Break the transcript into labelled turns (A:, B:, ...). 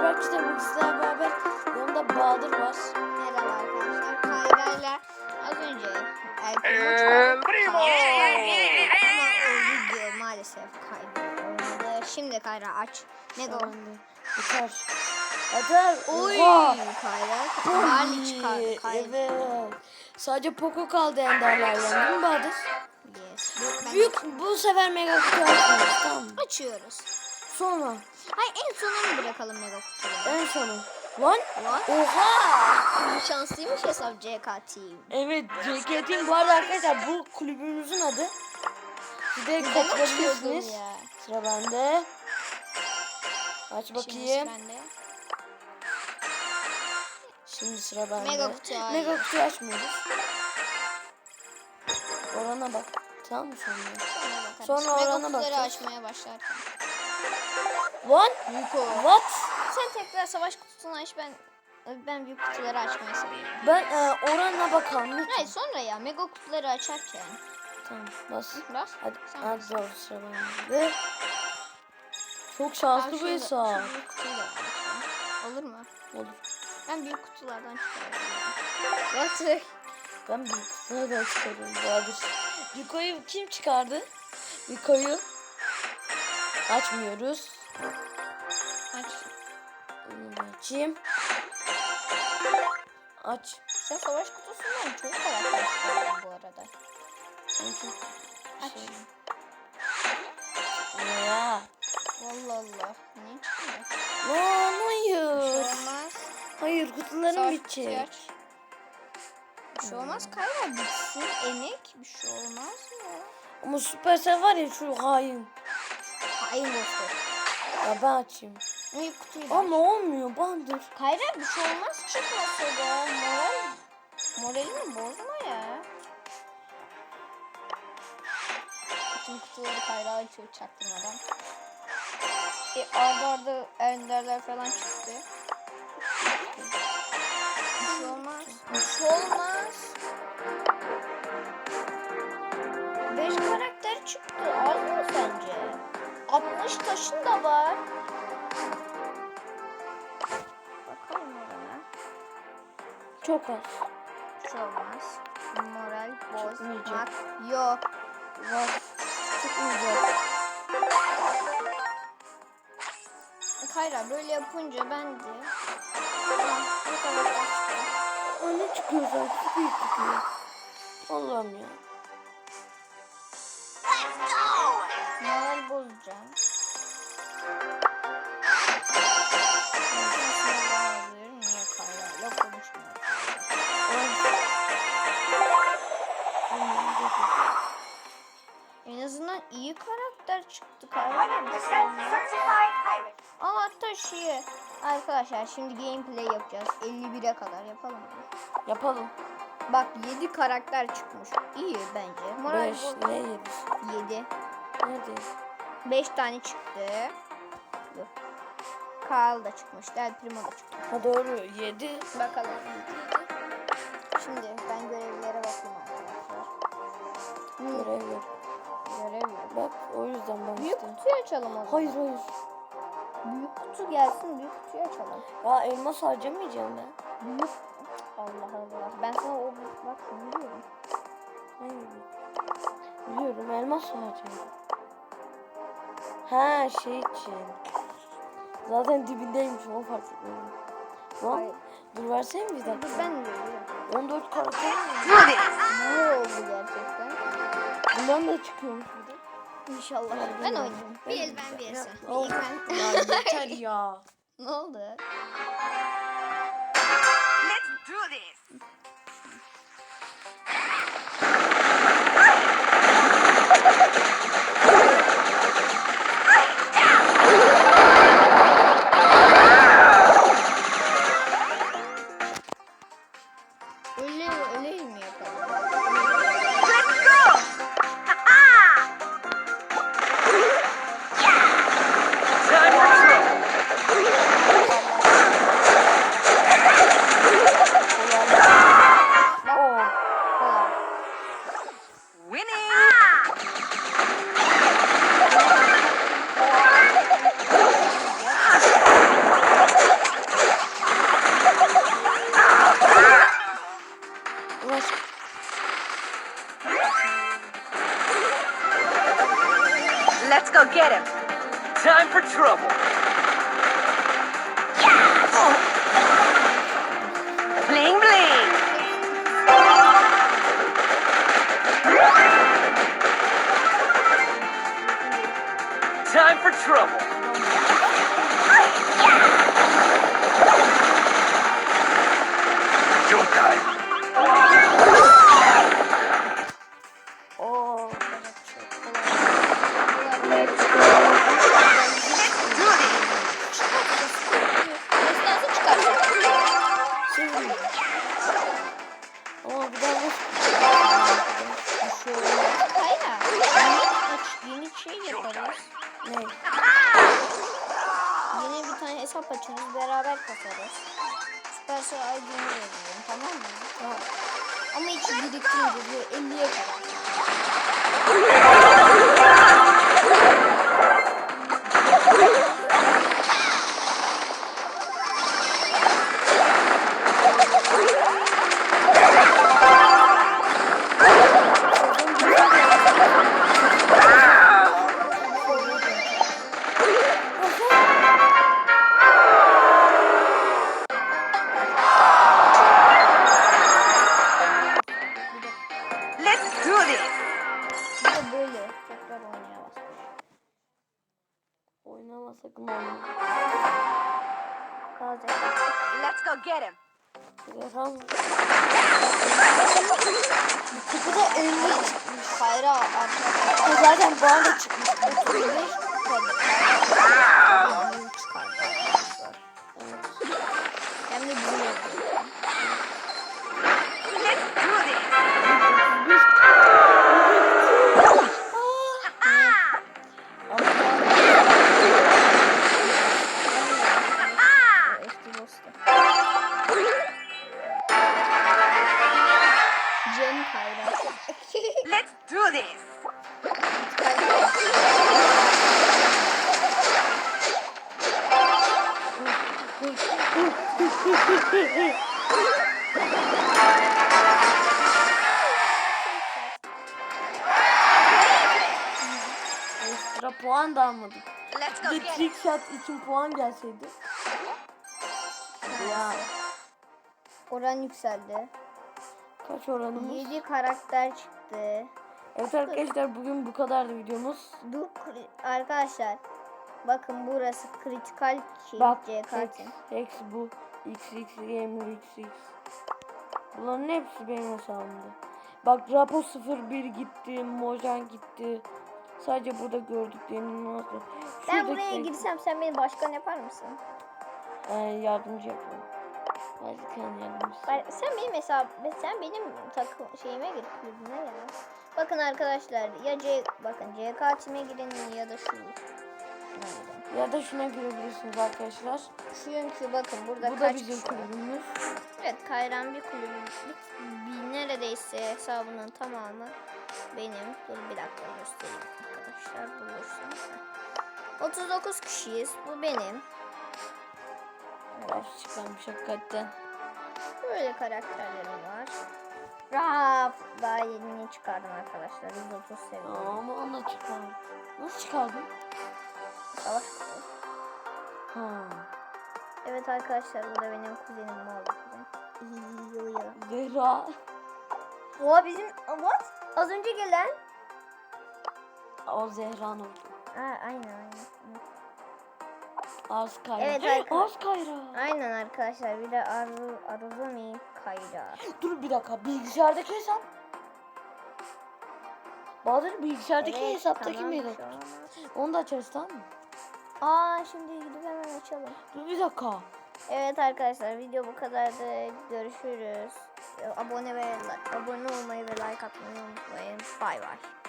A: Merhaba arkadaşlar bugün sizlerle beraber yanımda Bahadır var.
B: Merhaba arkadaşlar. Kayra'yla az önce
C: El Primo!
B: Ama maalesef kaydı. Olmadı. Şimdi Kayra aç. Mega
A: anda. Yeter. Yeter.
B: Oy. Kayra. Barley çıkardı Kayra.
A: Evet. Sadece Poco kaldı enderlerden değil mi Bahadır?
B: Yes.
A: Büyük bu sefer mega kutu açmıyoruz tamam
B: açıyoruz.
A: Sonra.
B: Hayır en sona mı bırakalım mega kutuları?
A: En sonu. Lan.
B: What?
A: Oha.
B: Şanslıymış hesap CK Team.
A: Evet JK Team bu arada arkadaşlar bu kulübümüzün adı. Siz de katılabilirsiniz. Sıra bende. Aç
B: Şimdi
A: bakayım.
B: bende.
A: Şimdi sıra bende.
B: Mega kutu.
A: Mega kutu açmıyoruz. Orana bak. Tamam mı sonra?
B: Sonra.
A: Sonra
B: Mega
A: orana
B: kutuları
A: bakacağız.
B: açmaya başlarken.
A: Lan.
B: Yuko.
A: What?
B: Sen tekrar savaş kutusunu aç ben ben büyük kutuları açmayı seviyorum.
A: Ben e, orana bakalım lütfen.
B: Hayır sonra ya mega kutuları açarken.
A: Tamam bas.
B: Bas.
A: Hadi,
B: Sen
A: hadi
B: bas.
A: bende. Çok şanslı
B: şöyle-
A: hesap.
B: Olur mu?
A: Olur.
B: Ben büyük kutulardan çıkarıyorum. Batı.
A: Ben büyük kutuları da çıkarıyorum. Yuko'yu kim çıkardı? Yuko'yu açmıyoruz.
B: Aç.
A: Açayım. Aç.
B: Sen savaş kutusundan çok karakter çıkardın bu arada.
A: Çok
B: Aç.
A: şey. Ya.
B: Allah Allah. Ne çıkıyor?
A: Lan
B: Bir şey
A: hayır.
B: olmaz.
A: Hayır kutularım
B: Savaş
A: bitecek.
B: Bir şey olmaz Kayra bitsin. Emek bir şey olmaz ya.
A: Ama Supercell var ya şu hain.
B: Hayır dostum.
A: Ya ben açayım.
B: Büyük kutuyu da
A: Ama olmuyor bandır.
B: Kayra bir şey olmaz çıkmasa da moral moralini bozma ya. Bütün kutuları Kayra açıyor çaktırmadan. E arda arda enderler falan çıktı. Bir şey olmaz. Bir şey olmaz. Beş karakter çıktı. Az mı sence? 60 taşın da var. Bakalım orana.
A: Çok az.
B: Hiç olmaz. Moral bozmak yok.
A: Var. Çıkmayacak.
B: Kayra böyle yapınca ben de Ah, bu kadar
A: ne çıkıyor zaten? Büyük çıkıyor. Allah'ım ya. İyi.
B: En azından iyi karakter çıktı olmaz. Aa hatta şey Arkadaşlar şimdi gameplay yapacağız. 51'e kadar yapalım mı?
A: Yapalım.
B: Bak 7 karakter çıkmış. İyi bence. Moral
A: 5 ne yedi?
B: 7.
A: Nerede?
B: 5 tane çıktı. Dur. Carl da çıkmış. Del Primo da çıktı.
A: Ha doğru 7.
B: Bakalım. Şimdi ben görevlere bakayım arkadaşlar. Hmm,
A: Görev yok.
B: görev yok.
A: Bak o yüzden ben
B: Büyük
A: işte.
B: kutuyu açalım o zaman.
A: Hayır hayır.
B: Büyük kutu gelsin büyük kutuyu açalım.
A: Ya elmas harcamayacağım ben.
B: Büyük Allah Allah. Ben sana o bak biliyorum.
A: Hayır. Biliyorum elmas harcayacağım. Ha şey için. Zaten dibindeymiş onu fark etmedim. Lan dur versene bir
B: Dur
A: dakika.
B: ben de biliyorum.
A: 14 karakter mi?
B: Ne oldu gerçekten?
A: Bundan da çıkıyormuş bir de.
B: İnşallah. Ben oynayayım. Bir el ben bir el sen. ben.
A: Ya yeter ya.
B: ne oldu?
C: Let's do this. Let's go get him. Time for trouble.
A: Yes!
B: Bling
C: bling.
B: Time for trouble. Don't die. Supercell ID'ni veriyorum tamam mı?
A: Tamam.
B: Ama hiç biriktirince böyle 50'ye kadar.
A: sakın oynama.
B: Taze.
C: Let's go get him.
A: Zehra Kapıda 50 çıkmış.
B: Kayra arkadaşlar.
A: O zaten bu anda çıkmış. Puan da almadık.
C: Let's
A: Bir trick shot için puan gelseydi. Ya
B: Oran yükseldi.
A: kaç oranımız?
B: 7 karakter çıktı.
A: Evet arkadaşlar bugün bu kadardı videomuz.
B: Dur arkadaşlar. Bakın burası kritikal şey
A: Bak Hex. Hex bu. XX Gamer XX. Bunların hepsi benim hesabımda. Bak Rapo 01 gitti. Mojan gitti. Sadece burada gördüklerim vardı.
B: Ben buraya girsem sen beni başkan yapar mısın?
A: Ee, yardımcı yapıyorum. Başkan yardımcısı.
B: Ben- Sen benim hesap sen benim takım şeyime gir kulübüme gel. Bakın arkadaşlar ya C bakın C kartime girin ya da şu.
A: Ya da şuna girebilirsiniz arkadaşlar.
B: Çünkü bakın burada
A: Bu da
B: kaç
A: bizim
B: kişi
A: kulübümüz.
B: Evet Kayran bir kulübü bir, bir neredeyse hesabının tamamı benim. Dur bir dakika göstereyim arkadaşlar bulursun. 39 kişiyiz. Bu benim.
A: Raf çıkarmış hakikaten.
B: Böyle karakterlerim var. Raf daha yeni çıkardım arkadaşlar. 130 seviye.
A: Ama onu da çıkardım. Nasıl çıkardın?
B: Savaş kutu.
A: Ha.
B: Evet arkadaşlar bu da benim kuzenim ya.
A: Zehra.
B: Oha bizim what? Az önce gelen.
A: O Zehra'nın.
B: Ha, aynen aynen.
A: Arz Kayra.
B: Evet, arka-
A: Arz Kayra.
B: Aynen arkadaşlar bir de Aru, Aruzumi Kayra.
A: Dur bir dakika. Bilgisayardaki hesap. Bahadır bilgisayardaki
B: Evet,
A: hesaptaki
B: tamam,
A: miydi? Onu da açarız tamam mı?
B: Aa şimdi gidip hemen açalım.
A: Dur bir dakika.
B: Evet arkadaşlar video bu kadardı. Görüşürüz. Abone ve abone olmayı ve like atmayı unutmayın. Bay bay.